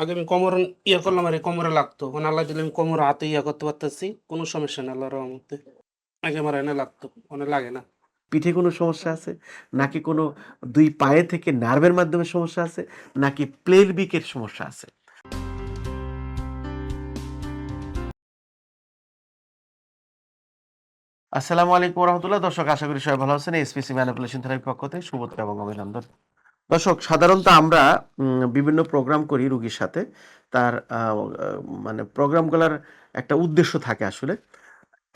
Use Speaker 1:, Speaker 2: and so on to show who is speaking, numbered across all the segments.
Speaker 1: আগে আমি কোমর ইয়ে করলাম আর কোমরে লাগতো। মানে আল্লাহ দিলে আমি কোমর হাতে ইয়ে করতে পারতেছি, কোনো সমস্যা নেই আল্লাহর রহমতে। আগে আমার এনে লাগতো মানে লাগে না।
Speaker 2: পিঠে কোনো সমস্যা আছে? নাকি কোনো দুই পায়ে থেকে নার্ভের মাধ্যমে সমস্যা আছে? নাকি প্লেলবিকের সমস্যা আছে? আসসালামু আলাইকুম রহমতুল্লাহ। দর্শক, আশা করি সবাই ভালো আছেন। এসপিসি ম্যানিপুলেশন থেরাপির পক্ষ থেকে শুভেচ্ছা এবং অভিনন্দন। দর্শক, সাধারণত আমরা বিভিন্ন প্রোগ্রাম করি রুগীর সাথে। তার মানে প্রোগ্রামগুলোর একটা উদ্দেশ্য থাকে আসলে।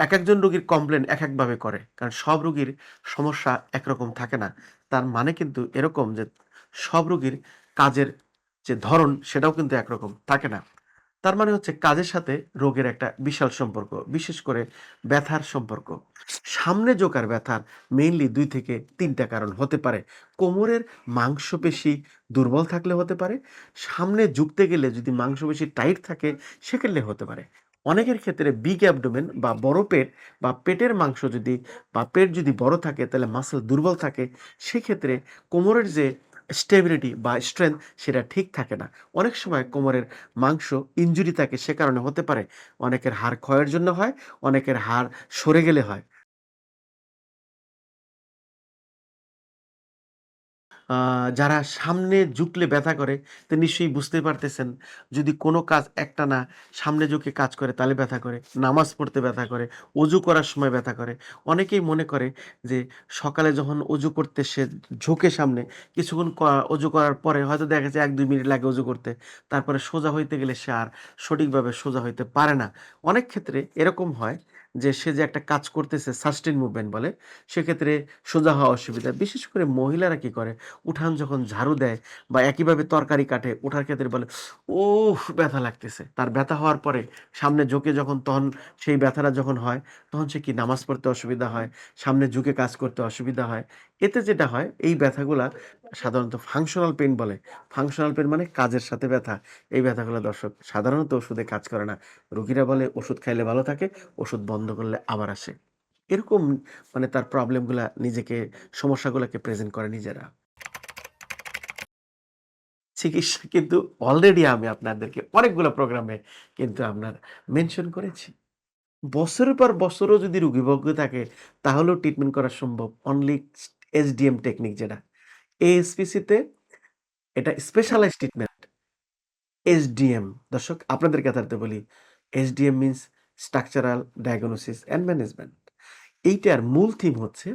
Speaker 2: এক একজন রুগীর কমপ্লেন এক একভাবে করে, কারণ সব রুগীর সমস্যা একরকম থাকে না। তার মানে কিন্তু এরকম যে সব রুগীর কাজের যে ধরন, সেটাও কিন্তু একরকম থাকে না। তার মানে হচ্ছে কাজের সাথে রোগের একটা বিশাল সম্পর্ক, বিশেষ করে ব্যথার সম্পর্ক। সামনে জোকার ব্যথার মেইনলি দুই থেকে তিনটা কারণ হতে পারে। কোমরের মাংসপেশি দুর্বল থাকলে হতে পারে। সামনে ঝুঁকতে গেলে যদি মাংসপেশি টাইট থাকে, সেক্ষেত্রে হতে পারে। অনেকের ক্ষেত্রে বিগ অ্যাবডোমেন বা বড় পেট বা পেটের মাংস যদি বা পেট যদি বড় থাকে, তাহলে মাসেল দুর্বল থাকে, সেক্ষেত্রে কোমরের যে স্টেবিলিটি বা স্ট্রেংথ সেটা ঠিক থাকে না। অনেক সময় কোমরের মাংস ইঞ্জুরি থাকে, সে কারণে হতে পারে। অনেকের হাড় ক্ষয়ের জন্য হয়, অনেকের হাড় সরে গেলে হয়। যারা সামনে ঝুঁকলে ব্যথা করে, তো নিশ্চয়ই বুঝতে পারতেছেন, যদি কোনো কাজ একটানা সামনে ঝুঁকে কাজ করে, তাহলে ব্যথা করে। নামাজ পড়তে ব্যথা করে, অজু করার সময় ব্যথা করে। অনেকেই মনে করে যে সকালে যখন অজু করতে সে ঝুঁকে সামনে, কিছুক্ষণ অজু করার পরে হয়তো দেখা যাচ্ছে এক দুই মিনিট লাগে অজু করতে, তারপরে সোজা হইতে গেলে সে আর সঠিকভাবে সোজা হইতে পারে না। অনেক ক্ষেত্রে এরকম হয় যে সে যে একটা কাজ করতেছে সাস্টেন মুভমেন্ট বলে, সেক্ষেত্রে সোজা হওয়া অসুবিধা। বিশেষ করে মহিলারা কি করে? উঠান যখন ঝাড়ু দেয় বা একইভাবে তরকারি কাটে, ওঠার ক্ষেত্রে বলে ও ব্যথা লাগতেছে। তার ব্যথা হওয়ার পরে সামনে ঝুঁকে যখন তখন সেই ব্যথাটা যখন হয়, তখন সে কি নামাজ পড়তে অসুবিধা হয়? সামনে ঝুঁকে কাজ করতে অসুবিধা হয়? এতে যেটা হয়, এই ব্যথাগুলা সাধারণত ফাংশনাল পেন বলে। ফাংশনাল পেন মানে কাজের সাথে ব্যথা। এই ব্যথাগুলো দর্শক সাধারণত ওষুধে কাজ করে না। রোগীরা বলে, ওষুধ খাইলে ভালো থাকে, ওষুধ বন্ধ করলে আবার আসে। এরকম মানে তার প্রবলেমগুলা নিজেকে, সমস্যাগুলোকে প্রেজেন্ট করে নিজেরা। চিকিৎসা কিন্তু অলরেডি আমি আপনাদেরকে অনেকগুলো প্রোগ্রামে কিন্তু আপনার মেনশন করেছি। বছরের পর বছরও যদি রুগীভোগ্য থাকে, তাহলেও ট্রিটমেন্ট করা সম্ভব। অনলি এসডিএম টেকনিক যেটা। এএসপিসিতে এটা স্পেশালাইজ ট্রিটমেন্ট এসডিএম দর্শক, আপনাদের কথাতে বলি। SDM means structural diagnosis and management. এইটার মূল থিম হচ্ছে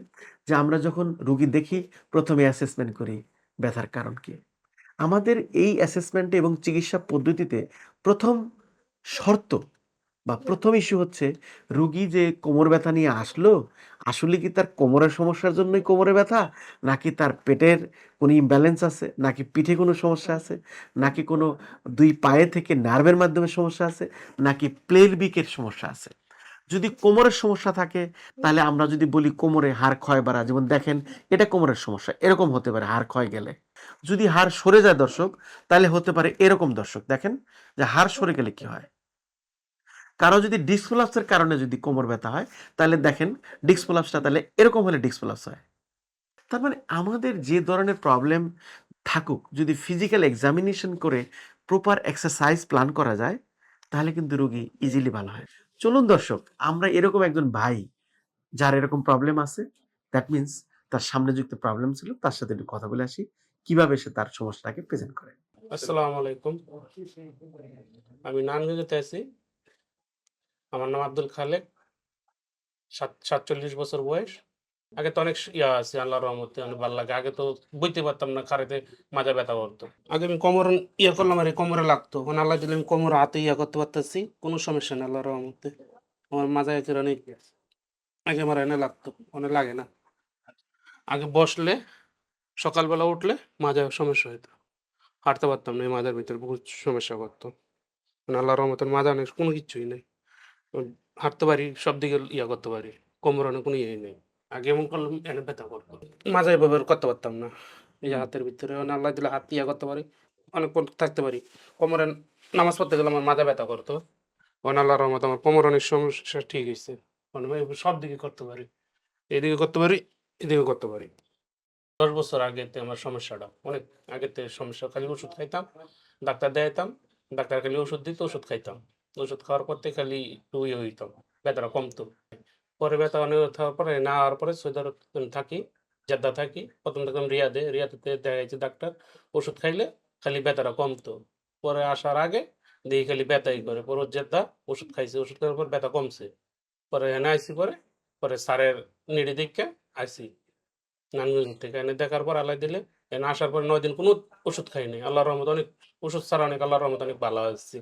Speaker 2: যে আমরা যখন রুগী দেখি, প্রথমে অ্যাসেসমেন্ট করি ব্যথার কারণ কি আমাদের এই অ্যাসেসমেন্টে এবং চিকিৎসা পদ্ধতিতে প্রথম শর্ত বা প্রথম ইস্যু হচ্ছে, রুগী যে কোমর ব্যথা নিয়ে আসলো, আসলে কি তার কোমরের সমস্যার জন্যই কোমরে ব্যথা? নাকি তার পেটের কোনো ইমব্যালেন্স আছে? নাকি পিঠে কোনো সমস্যা আছে? নাকি কোনো দুই পায়ে থেকে নার্ভের মাধ্যমে সমস্যা আছে? নাকি প্লেলবিকের সমস্যা আছে? যদি কোমরের সমস্যা থাকে, তাহলে আমরা যদি বলি কোমরে হাড় ক্ষয় বাড়া, যেমন দেখেন এটা কোমরের সমস্যা, এরকম হতে পারে হাড় ক্ষয় গেলে। যদি হাড় সরে যায় দর্শক, তাহলে হতে পারে এরকম দর্শক, দেখেন যে হাড় সরে গেলে কি হয়? কারও যদি ডিসপ্লাপসের কারণে যদি কোমর ব্যথা হয়, তাহলে দেখেন ডিসপ্লাপসটা তাহলে এরকম হলে ডিসপ্লাপস হয়। তার মানে আমাদের যে ধরনের প্রবলেম থাকুক, যদি ফিজিক্যাল এক্সামিনেশন করে প্রপার এক্সারসাইজ প্ল্যান করা যায়, তাহলে কিন্তু রোগী ইজিলি ভালো হয়। চলুন দর্শক, আমরা এরকম একজন ভাই, যার এরকম প্রবলেম আছে দ্যাট মিন্স তার সামনে যুক্ত প্রবলেম ছিল, তার সাথে একটু কথা বলে আসি, কীভাবে সে তার সমস্যাটাকে প্রেজেন্ট করে।
Speaker 1: আসসালামু আলাইকুম। আমি নানগঞ্জতে আছি। আমার নাম আব্দুল খালেক, সাত, সাতচল্লিশ বছর বয়স। আগে তো অনেক ইয়া আছে, আল্লাহর রহমতে অনেক ভালো লাগে। আগে তো বইতে পারতাম না খারেতে মাজা ব্যথা করতো। আগে আমি কোমর ইয়ে করলাম আর কোমরে লাগতো। মানে আল্লাহ দিলে আমি কোমর হাতে ইয়ে করতে পারতেছি, কোনো সমস্যা নেই আল্লাহর রহমতে। আমার মাজায় একের অনেক আগে আমার এনে লাগতো অনেক লাগে না। আগে বসলে, সকালবেলা উঠলে মাজায় সমস্যা হতো হাঁটতে পারতাম না, এই মাজার ভিতরে বহুত সমস্যা করতো। আল্লাহর রহমতের মাজা নেই, কোনো কিছুই নেই। হাঁটতে পারি সব দিকে ইয়া করতে পারি কোমর অনেক কোনো ইয়ে নেই। আগে এমন করলাম, এনে ব্যথা করতো। মাজায় ব্যবহার করতে পারতাম না। এই হাতের ভিতরে আল্লাহ দিলে হাত ইয়া করতে পারি, অনেকক্ষণ থাকতে পারি। কোমরে নামাজ পড়তে গেলে আমার মাজা ব্যথা করতো। মানে আল্লাহর রহমত আমার কোমর অনেক সমস্যা ঠিক হয়েছে সব দিকে করতে পারি। এদিকে করতে পারি, এদিকে করতে পারি। দশ বছর আগেতে আমার সমস্যাটা, অনেক আগেতে সমস্যা, খালি ওষুধ খাইতাম, ডাক্তার দেখাইতাম, ডাক্তার খালি ওষুধ দিত, ওষুধ খাইতাম। ওষুধ খাওয়ার পর থেকে খালি একটু ইয়ে ব্যথাটা কমতো। পরে ব্যথা অনেক হওয়ার পরে না হওয়ার পরে সৌদি থাকি, জেদ্দা থাকি। প্রথম দেখলাম রিয়াদে রিয়াদে দেখাইছে ডাক্তার, ওষুধ খাইলে খালি ব্যথাটা কমতো। পরে আসার আগে দেখি খালি ব্যথাই করে, পরে জেদ্দা ওষুধ খাইছে, ওষুধ খাওয়ার পর ব্যথা কমছে। পরে এনে আইসি পরে পরে স্যারের নিড়ি দিকে আইসি নানগঞ্জ থেকে এনে দেখার পর আলাই দিলে, এখানে আসার পর নয় দিন কোনো ওষুধ খাইনি নাই। আল্লাহর রহমত অনেক, ওষুধ ছাড়া অনেক, আল্লাহর রহমত অনেক ভালো হয়েছে